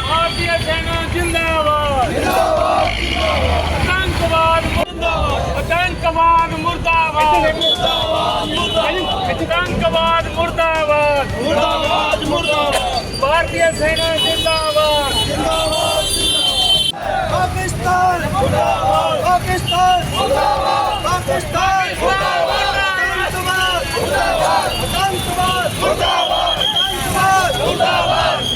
ਭਾਰਤੀ ਸੈਨਾ ਜਿੰਦਾਬਾਦ ਜਿੰਦਾਬਾਦ ਆਤੰਕਵਾਦ ਮੁਰਦਾਬਾਦ ਮੁਰਦਾਬਾਦ ਆਤੰਕਵਾਦ ਮੁਰਦਾਬਾਦ ਮੁਰਦਾਬਾਦ ਮੁਰਦਾਬਾਦ ਭਾਰਤੀ ਸੈਨਾ ਜਿੰਦਾਬਾਦ ਪਾਕਿਸਤਾਨ ਮੁਰਦਾਬਾਦ ਪਾਕਿਸਤਾਨ ਮੁਰਦਾਬਾਦ ਪਾਕਿਸਤਾਨ ਮੁਰਦਾਬਾਦ ਆਤੰਕਵਾਦ ਮੁਰਦਾਬਾਦ ਆਤੰਕਵਾਦ ਮੁਰਦਾਬਾਦ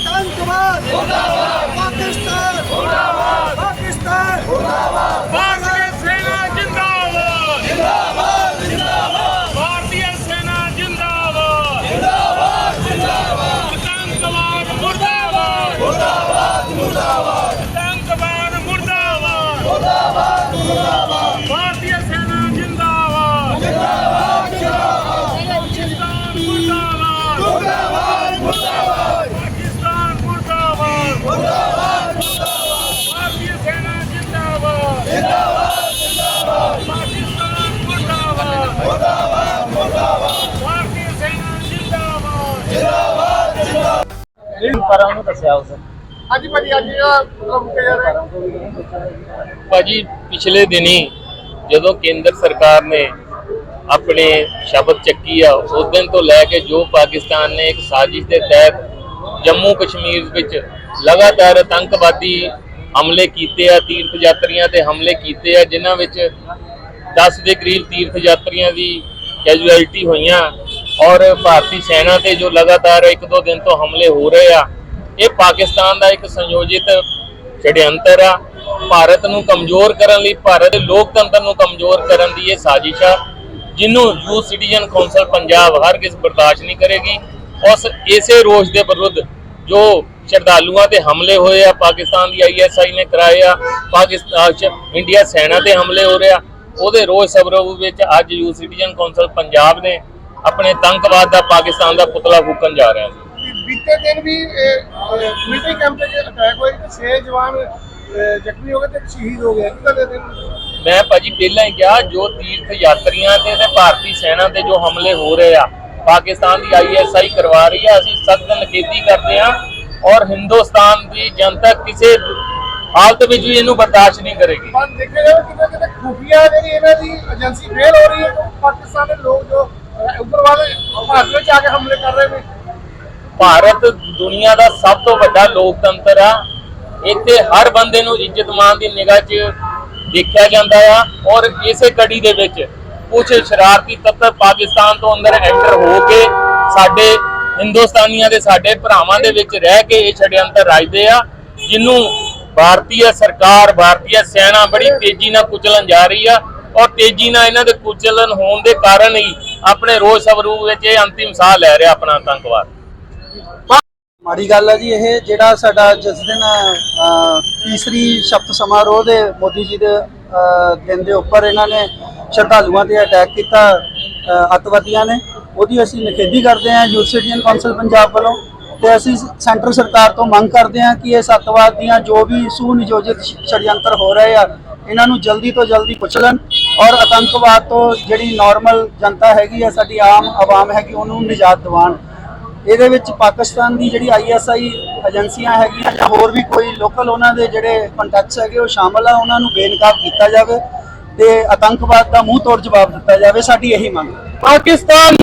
ਆਤੰਕਵਾਦ ਮੁਰਦਾਬਾਦ ਪਾਕਿਸਤਾਨ ਮੁਰਦਾਬਾਦ ਪਾਕਿਸਤਾਨ ਮੁਰਦਾਬਾਦ ਭਾਰਤੀ ਸੈਨਾ ਜਿੰਦਾਬਾਦ ਜਿੰਦਾਬਾਦ ਜਿੰਦਾਬਾਦ ਭਾਰਤੀ ਸੈਨਾ ਜਿੰਦਾਬਾਦ ਜਿੰਦਾਬਾਦ ਜਿੰਦਾਬਾਦ ਆਤੰਕਵਾਦ ਮੁਰਦਾਬਾਦ ਮੁਰਦਾਬਾਦ ਮੁਰਦਾਬਾਦ ਆਤੰਕਵਾਦ ਮੁਰਦਾਬਾਦ ਮੁਰਦਾਬਾਦ ਮੁਰਦਾਬਾਦ ਭਾਰਤੀ ਸੈਨਾ ਜਿੰਦਾਬਾਦ ਜਿੰਦਾਬਾਦ ਜਿੰਦਾਬਾਦ ਮੁਰਦਾਬਾਦ ਮੁਰਦਾਬਾਦ ਪਾਕਿਸਤਾਨ ਮੁਰਦਾਬਾਦ ਮੁਰਦਾਬਾਦ ਮੁਰਦਾਬਾਦ ਭਾਰਤੀ ਸੈਨਾ ਜਿੰਦਾਬਾਦ ਪਾਕਿਸਤਾਨ ਮੁਰਦਾਬਾਦ ਮੁਰਦਾਬਾਦ ਮੁਰਦਾਬਾਦ ਭਾਰਤੀ ਸੈਨਾ ਜਿੰਦਾਬਾਦ ਪਰਾਂ ਨੂੰ ਦੱਸਿਆ ਉਸ ਹਾਂਜੀ ਭਾਜੀ ਅੱਜ ਪ੍ਰਮੁੱਖ ਯਾਰ ਭਾਜੀ ਪਿਛਲੇ ਦਿਨੀ ਜਦੋਂ ਕੇਂਦਰ ਸਰਕਾਰ ਨੇ ਆਪਣੇ ਸ਼ਬਦ ਚੱਕੀ ਆ ਉਸ ਦਿਨ ਤੋਂ ਲੈ ਕੇ ਜੋ ਪਾਕਿਸਤਾਨ ਨੇ ਇੱਕ ਸਾਜ਼ਿਸ਼ ਦੇ ਤਹਿਤ ਜੰਮੂ ਕਸ਼ਮੀਰ ਵਿੱਚ ਲਗਾਤਾਰ ਆਤੰਕਵਾਦੀ ਹਮਲੇ ਕੀਤੇ ਆ ਤੀਰਥ ਯਾਤਰੀਆਂ ਤੇ ਹਮਲੇ ਕੀਤੇ ਆ ਜਿਨ੍ਹਾਂ ਵਿੱਚ 10 ਦੇ ਕਰੀਬ ਤੀਰਥ ਯਾਤਰੀਆਂ ਦੀ ਕੈਜੂਅਲਟੀ ਹੋਈਆਂ। ਔਰ ਭਾਰਤੀ ਸੈਨਾ ਤੇ ਜੋ ਲਗਾਤਾਰ ਇੱਕ ਦੋ ਦਿਨ ਤੋਂ ਹਮਲੇ ਹੋ ਰਹੇ ਆ, ਇਹ ਪਾਕਿਸਤਾਨ ਦਾ ਇੱਕ ਸੰਯੋਜਿਤ ਛੜਯੰਤਰ ਆ। ਭਾਰਤ ਨੂੰ ਕਮਜ਼ੋਰ ਕਰਨ ਲਈ, ਭਾਰਤ ਦੇ ਲੋਕਤੰਤਰ ਨੂੰ ਕਮਜ਼ੋਰ ਕਰਨ ਦੀ ਇਹ ਸਾਜ਼ਿਸ਼ ਆ ਜਿਹਨੂੰ ਯੂਥ ਸਿਟੀਜ਼ਨ ਕੌਂਸਲ ਪੰਜਾਬ ਹਰ ਕਿਸ ਬਰਦਾਸ਼ਤ ਨਹੀਂ ਕਰੇਗੀ। ਉਸ ਇਸੇ ਰੋਸ਼ ਦੇ ਵਿਰੁੱਧ ਜੋ ਸ਼ਰਧਾਲੂਆਂ ਤੇ ਹਮਲੇ ਹੋਏ ਆ, ਪਾਕਿਸਤਾਨ ਦੀ ਆਈਐਸਆਈ ਨੇ ਕਰਾਏ ਆ, ਪਾਕਿਸਤਾਨ ਚ ਇੰਡੀਆ ਸੈਨਾ ਤੇ ਹਮਲੇ ਹੋ ਰਿਹਾ ਉਹਦੇ ਰੋਸ ਸਬਰੂਪ ਵਿੱਚ ਅੱਜ ਯੂਥ ਸਿਟੀਜ਼ਨ ਕੌਂਸਲ ਪੰਜਾਬ ਨੇ ਆਪਣੇ ਤੰਕਵਾਦ ਦਾ ਪਾਕਿਸਤਾਨ ਦਾ ਪੁਤਲਾ ਫੂਕਣ ਜਾ ਰਿਹਾ ਸੀ। ਬੀਤੇ ਦਿਨ ਵੀ ਮਿਲਟਰੀ ਕੈਂਪ ਤੇ ਅਟੈਕ ਹੋਇਆ ਤੇ 6 ਜਵਾਨ ਜ਼ਖਮੀ ਹੋ ਗਏ ਤੇ ਸ਼ਹੀਦ ਹੋ ਗਿਆ। ਕਿਹਦਾ ਦਿਨ ਮੈਂ ਭਾਜੀ ਪਹਿਲਾਂ ਹੀ ਕਿਹਾ ਜੋ ਤੀਰਥ ਯਾਤਰੀਆਂ ਤੇ ਤੇ ਭਾਰਤੀ ਸੈਨਾ ਤੇ ਜੋ ਹਮਲੇ ਹੋ ਰਹੇ ਆ ਪਾਕਿਸਤਾਨ ਦੀ ਆਈਐਸਆਈ ਕਰਵਾ ਰਹੀ ਆ ਅਸੀਂ ਸਖਤ ਨਿਖੇਧੀ ਕਰਦੇ ਆ ਔਰ ਹਿੰਦੁਸਤਾਨ ਦੀ ਜਨਤਾ ਕਿਸੇ ਹਾਲਤ ਵਿੱਚ ਵੀ ਇਹਨੂੰ ਬਰਦਾਸ਼ਤ ਨਹੀਂ ਕਰੇਗੀ। ਪਰ ਦੇਖਿਆ ਜਾਵੇ ਕਿਤੇ ਕਿਤੇ ਖੁਫੀਆ ਜਿਹੜੀ ਇਹਨਾਂ ਦੀ ਏਜੰਸੀ ਫੇਲ ਹੋ ਰਹੀ ਹੈ ਪਾਕਿਸਤਾਨ ਦੇ ਲੋਕ ਜੋ ਅਹ, ਭਾਰਤ ਵਿੱਚ ਆ ਕੇ ਹਮਲੇ ਕਰ ਰਹੇ ਨੇ। ਭਾਰਤ ਦੁਨੀਆ ਦਾ ਸਭ ਤੋਂ ਵੱਡਾ ਲੋਕਤੰਤਰ ਆ। ਇੱਥੇ ਹਰ ਬੰਦੇ ਨੂੰ ਇੱਜ਼ਤ ਮਾਨ ਦੀ ਨਿਗਾਹ 'ਚ ਦੇਖਿਆ ਜਾਂਦਾ ਆ ਔਰ ਇਸੇ ਕੜੀ ਦੇ ਵਿੱਚ ਕੁਝ ਸ਼ਰਾਰਤੀ ਤੱਤ ਪਾਕਿਸਤਾਨ ਤੋਂ ਅੰਦਰ ਐਂਟਰ ਹੋ ਕੇ ਸਾਡੇ ਹਿੰਦੁਸਤਾਨੀਆਂ ਦੇ ਸਾਡੇ ਭਰਾਵਾਂ ਦੇ ਵਿੱਚ ਰਹਿ ਕੇ ਇਹ ਛੜਯੰਤਰ ਰਚਦੇ ਆ ਜਿਹਨੂੰ ਭਾਰਤੀ ਸਰਕਾਰ ਭਾਰਤੀ ਸੈਨਾ ਬੜੀ ਤੇਜ਼ੀ ਨਾਲ ਕੁਚਲਣ ਜਾ ਰਹੀ ਆ ਔਰ ਤੇਜ਼ੀ ਨਾਲ ਇਹਨਾਂ ਦੇ ਕੁਚਲਣ ਹੋਣ ਦੇ ਕਾਰਨ ਹੀ ਆਪਣੇ ਰੋਜ਼ ਸਵਰੂਪ ਵਿੱਚ ਇਹ ਅੰਤਿਮ ਸਾਹ ਲੈ ਰਿਹਾ ਆਪਣਾ ਆਤੰਕਵਾਦ ਮਾੜੀ ਗੱਲ ਹੈ ਜੀ ਇਹ ਜਿਹੜਾ ਸਾਡਾ ਜਿਸ ਦਿਨ ਤੀਸਰੀ ਸ਼ਬਦ ਸਮਾਰੋਹ ਦੇ ਮੋਦੀ ਜੀ ਦੇ ਦਿਨ ਦੇ ਉੱਪਰ ਇਹਨਾਂ ਨੇ ਸ਼ਰਧਾਲੂਆਂ ਤੇ ਅਟੈਕ ਕੀਤਾ ਅਹ, ਅੱਤਵਾਦੀਆਂ ਨੇ ਉਹਦੀ ਅਸੀਂ ਨਿਖੇਧੀ ਕਰਦੇ ਹਾਂ ਯੂਥ ਸਿਟੀਜ਼ਨ ਕੌਂਸਲ ਪੰਜਾਬ ਵੱਲੋਂ ਤੇ ਅਸੀਂ ਸੈਂਟਰ ਸਰਕਾਰ ਤੋਂ ਮੰਗ ਕਰਦੇ ਹਾਂ ਕਿ ਇਸ ਅੱਤਵਾਦ ਦੀਆਂ ਜੋ ਵੀ ਸੁਨਿਯੋਜਿਤ ਛੜਯੰਤਰ ਹੋ ਰਹੇ ਆ ਇਹਨਾਂ ਨੂੰ ਜਲਦੀ ਤੋਂ ਜਲਦੀ ਕੁਚਲਣ ਔਰ ਆਤੰਕਵਾਦ ਤੋਂ ਜਿਹੜੀ ਨਾਰਮਲ ਜਨਤਾ ਹੈਗੀ ਆ, ਸਾਡੀ ਆਮ ਆਵਾਮ ਹੈਗੀ, ਉਹਨੂੰ ਨਿਜਾਤ ਦਿਵਾਉਣ। ਇਹਦੇ ਵਿੱਚ ਪਾਕਿਸਤਾਨ ਦੀ ਜਿਹੜੀ ਆਈਐਸਆਈ ਏਜੰਸੀਆਂ ਹੈਗੀਆਂ ਜਾਂ ਹੋਰ ਵੀ ਕੋਈ ਲੋਕਲ ਉਹਨਾਂ ਦੇ ਜਿਹੜੇ ਕੰਟੈਕਟਸ ਹੈਗੇ, ਉਹ ਸ਼ਾਮਲ ਆ, ਉਹਨਾਂ ਨੂੰ ਬੇਨਕਾਬ ਕੀਤਾ ਜਾਵੇ ਤੇ ਆਤੰਕਵਾਦ ਦਾ ਮੂੰਹ ਤੋੜ ਜਵਾਬ ਦਿੱਤਾ ਜਾਵੇ, ਸਾਡੀ ਇਹੀ ਮੰਗ। ਪਾਕਿਸਤਾਨ